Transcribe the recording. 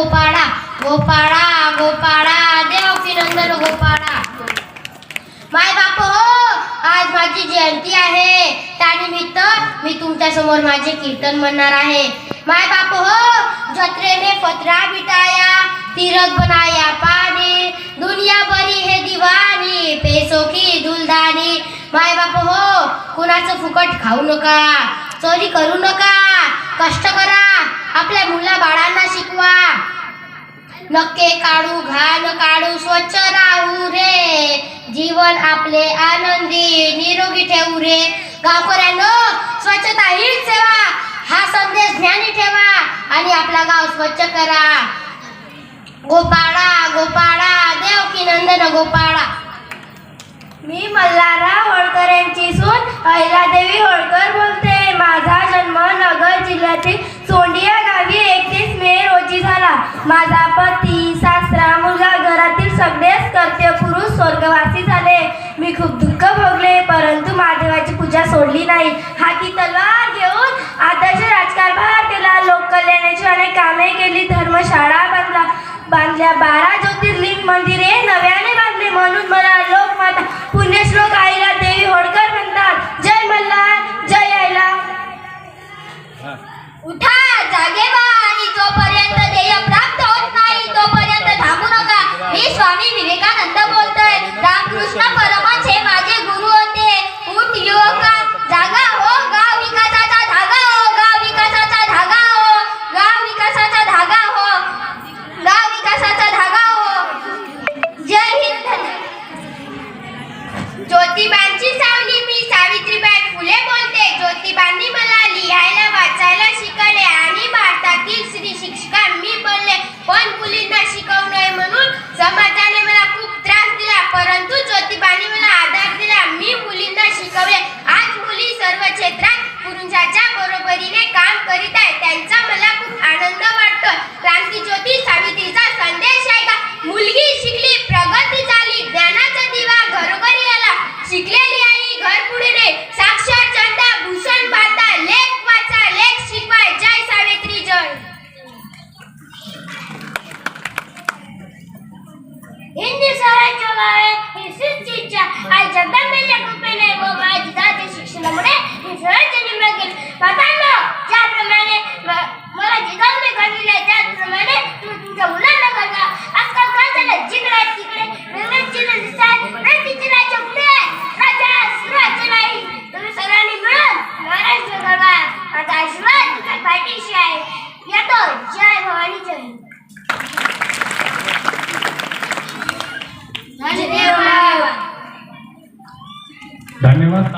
गोपाळा गोपाळा गोपाळा देवकी नंदन गोपाळा. माय बाप हो आज माझी जयंती आहे. त्यानिमित्त मी तुमच्यासमोर माझे कीर्तन म्हणणार आहे. माय बाप हो जत्रेने पत्रा बिटाया तीरथ बनाया पाणी. दुनिया बरी हे दिवानी पेसो की दुलदानी. माय बाप हो कुणाचं फुकट खाऊ नका चोरी करू नका कष्ट करा. आपल्या मुला बाळांना शिकवा. नके काढू घाण काढू स्वच्छ राहू रे. जीवन आपले आनंदी निरोगी ठेवू रे. गावकऱ्यांनो स्वच्छता हीच सेवा. हा संदेश ज्ञानी ठेवा आणि आपला गाव स्वच्छ करा. गोपाळा गोपाळा देव की नंदन गोपाळा. मी मल्हारराव होळकर यांची सून अहिलादेवी होळकर बोलते. माझा जन्म नगर जिल्ह्यातील सोंडिया गावी एकतीस मे रोजी झाला माझा पती सासरा मुलगा घरातील सगळेच कर्त्य पुरुष स्वर्गवासी झाले. मी खूप दुःख भोगले परंतु महादेवाची पूजा सोडली नाही. हाती तलवार घेऊन आदर्श राजकारभार केला लोककल्याणाची अनेक कामे केली धर्मशाळा बांधला बांधल्या बारा ज्योतिर्लिंग मंदिरे नव्याने बांधले. म्हणून मला लोकमाता पुण्यश्लोक आईला देवी होडकर म्हणतात. जय मल्हार जय आईला उठा जागे व्हा आणि जोपर्यंत ध्येय प्राप्त होत नाही तोपर्यंत थांबू नका मी स्वामी विवेकानंद बोलतोय. रामकृष्ण परमहंस हे माझे गुरु होते. उठ युवका जागा हो गाव विकासाचा धागा हो गाव विकासाचा धागा हो. गाव विकासाचा धागा हो. गाव विकासाचा धागा हो. जय हिंद. ज्योतिबांची सावली मी सावित्रीबाई फुले बोलते. ज्योतिबांनी मला लिहायला वाचायला शिकवले आणि भारतातील स्त्री शिक्षिका मी बनले पण मुलींना शिकवू नये म्हणून समाजाने मला खूप त्रास दिला परंतु ज्योतिबांनी मला आधार दिला मी मुलींना शिकवले आज मुली सर्व क्षेत्रात पुरुषाच्या बरोबरीने काम करीत आहे त्यांचा मला खूप आनंद वाटतो क्रांती ज्योती सावित्रीचा संदेश आहे का मुलगी शिकली प्रगती झाली ज्ञानाचा दिवा घरोघरी आला शिकलेली आई घर पुढे ने साक्षर चंदा भूषण बाता लेख वाचा लेख शिकवाय जय सावित्री जय हिंदी स्वराज्य गावे ही सिंची इच्छा आई जगदंबेच्या कृपेने व माझी जाती शिक्षणामुळे ます。